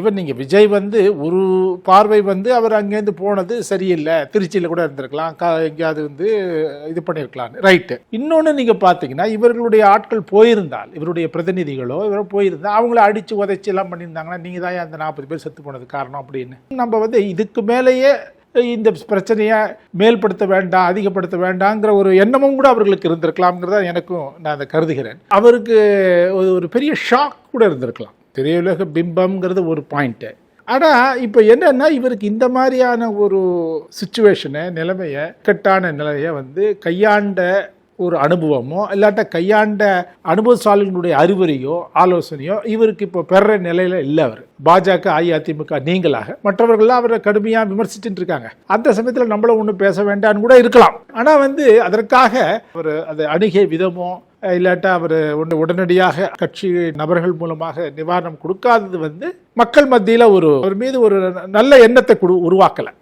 Even நீங்கள் விஜய் வந்து ஒரு பார்வை வந்து அவர் அங்கேருந்து போனது சரியில்லை. திருச்சியில் கூட இருந்திருக்கலாம். கா எங்கேயாவது வந்து இது பண்ணியிருக்கலாம் ரைட்டு இன்னொன்று நீங்கள் பார்த்தீங்கன்னா இவர்களுடைய ஆட்கள் போயிருந்தால் இவருடைய பிரதிநிதிகளோ இவரோ போயிருந்தால் அவங்கள அடித்து உதைச்சி எல்லாம் பண்ணியிருந்தாங்கன்னா நீங்கள் தான் அந்த நாற்பது பேர் செத்து போனது காரணம் அப்படின்னு. நம்ம வந்து இதுக்கு மேலேயே இந்த பிரச்சனையை மேல்படுத்த வேண்டாம் அதிகப்படுத்த வேண்டாங்கிற ஒரு எண்ணமும் கூட அவர்களுக்கு இருந்திருக்கலாம்ங்கிறத எனக்கும் நான் அதை கருதுகிறேன். அவருக்கு ஒரு ஒரு பெரிய ஷாக் கூட இருந்திருக்கலாம். திரையுலக பிம்பம்ங்கிறது ஒரு பாயிண்ட்டு ஆனால் இப்போ என்னன்னா இவருக்கு இந்த மாதிரியான ஒரு சுச்சுவேஷனை நிலைமையை கட்டான நிலையை வந்து கையாண்ட ஒரு அனுபவமோ இல்லாட்ட கையாண்ட அனுபவசாலிகளுடைய அறிவுரையோ ஆலோசனையோ இவருக்கு இப்போ பெற நிலையில் இல்லை அவர். பாஜக அஇஅதிமுக நீங்களாக மற்றவர்கள்லாம் அவரை கடுமையாக விமர்சிச்சுட்டு இருக்காங்க. அந்த சமயத்தில் நம்மளும் ஒன்றும் பேச வேண்டாம்னு கூட இருக்கலாம். ஆனால் வந்து அதற்காக அவர் அதை அணுகிய விதமோ இல்லாட்டா அவர் ஒன்று உடனடியாக கட்சி நபர்கள் மூலமாக நிவாரணம் கொடுக்காதது வந்து மக்கள் மத்தியில் ஒரு அவர் மீது ஒரு நல்ல எண்ணத்தை கொடு உருவாக்கலை.